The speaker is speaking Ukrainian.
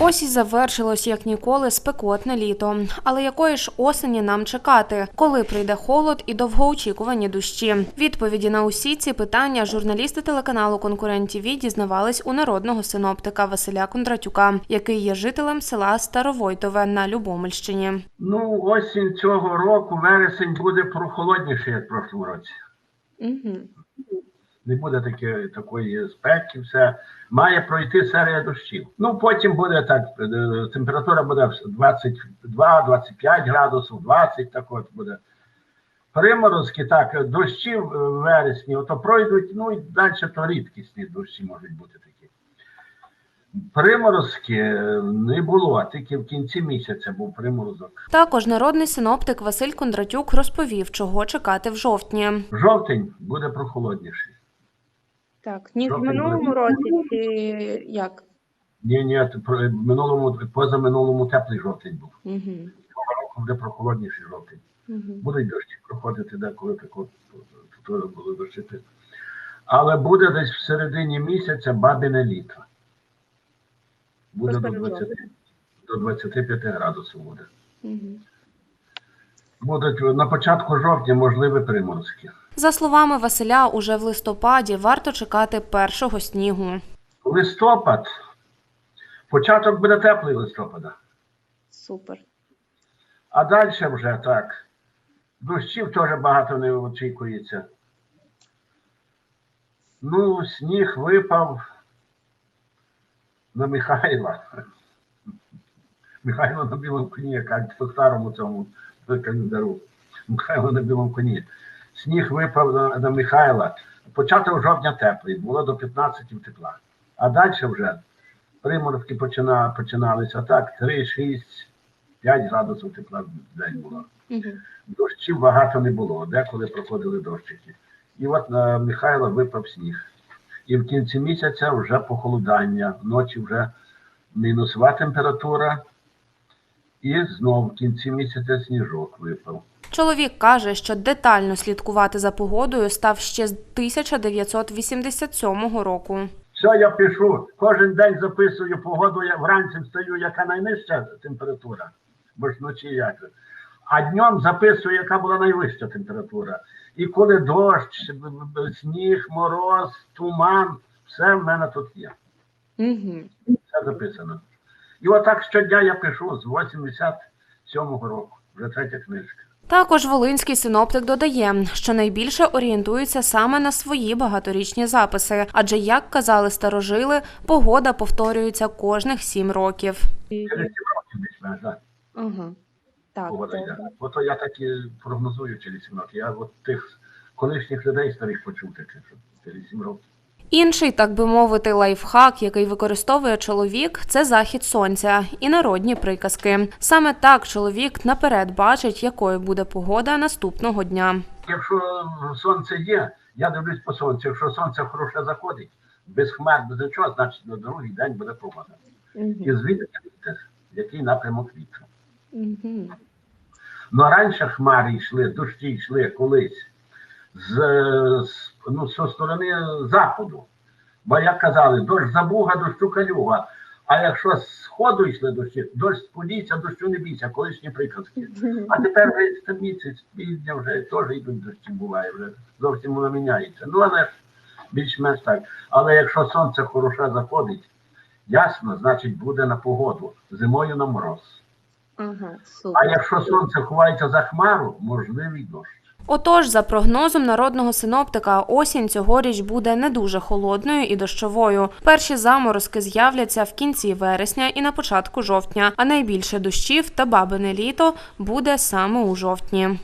Ось і завершилось як ніколи спекотне літо. Але якої ж осені нам чекати, коли прийде холод і довгоочікувані дощі? Відповіді на усі ці питання журналісти телеканалу Конкурент ТІВІ дізнавались у народного синоптика Василя Кондратюка, який є жителем села Старовойтове на Любомельщині. Ну, осінь цього року, вересень буде прохолодніший, як в прошлому році. Угу. Не буде таке, такої спеки, все. Має пройти серія дощів. Ну, потім буде так, е, температура буде 22-25 градусів, 20 так от буде. Приморозки, так, дощі в вересні, ото пройдуть, ну і далі то рідкісні дощі можуть бути такі. Приморозки е, не було, тільки в кінці місяця був приморозок. Також народний синоптик Василь Кондратюк розповів, чого чекати в жовтні. Жовтень буде прохолодніший. Так, ніж в Жовтень минулому буде. році чи як? Ні, ні, про- минулому, позаминулому теплий жовтень був. Угу. Цього року буде прохолодніший жовтень. Угу. Будуть дощі проходити деколи тако тут були дощити. Але буде десь в середині місяця бабине літо. Буде до, Просто 20, до 25 градусів буде. Угу. Будуть на початку жовтня можливі приморозки. За словами Василя, уже в листопаді варто чекати першого снігу. Листопад. Початок буде теплий листопада. Супер. А далі вже так. Дощів теж багато не очікується. Ну, сніг випав на Михайла. Михайло на білому коні, як по старому цьому календару. Михайло на білому коні. Сніг випав на, на Михайла. Початок жовтня теплий, було до 15 тепла. А далі вже приморозки почина, починалися так, 3, 6, 5 градусів тепла в день було. Дощів багато не було, деколи проходили дощики. І от на Михайла випав сніг. І в кінці місяця вже похолодання, вночі вже мінусова температура, і знов в кінці місяця сніжок випав. Чоловік каже, що детально слідкувати за погодою став ще з 1987 року. Все, я пишу, кожен день записую погоду, я вранці встаю, яка найнижча температура, бо ж вночі як. А днем записую, яка була найвища температура. І коли дощ, сніг, мороз, туман, все в мене тут є. Угу. Все записано. І отак щодня я пишу з 87-го року, вже третя книжка. Також волинський синоптик додає, що найбільше орієнтується саме на свої багаторічні записи, адже, як казали старожили, погода повторюється кожних сім років. Через сім років десь мене, так, Ага. Так, погода йде. Ото я так і прогнозую через сім років. Я от тих колишніх людей старих почув таке, що через сім років. Інший, так би мовити, лайфхак, який використовує чоловік, це захід сонця і народні приказки. Саме так чоловік наперед бачить, якою буде погода наступного дня. Якщо сонце є, я дивлюсь по сонцю. Якщо сонце хороше заходить, без хмар, без нічого, значить на другий день буде погода. Угу. І звідки вітер, який напрямок вітру. Угу. Ну раніше хмари йшли, дощі йшли колись з, з, ну, зі сторони заходу. Бо як казали, дощ забуга, дощу калюга. А якщо з сходу йшли дощі, дощ сподійся, дощу не бійся, колишні приказки. А тепер вже місяць, півдня вже теж йдуть дощі буває, вже зовсім воно міняється. Ну, але ж більш-менш так. Але якщо сонце хороше заходить, ясно, значить буде на погоду, зимою на мороз. Ага, А якщо сонце ховається за хмару, можливий дощ. Отож, за прогнозом народного синоптика, осінь цьогоріч буде не дуже холодною і дощовою. Перші заморозки з'являться в кінці вересня і на початку жовтня, а найбільше дощів та бабине літо буде саме у жовтні.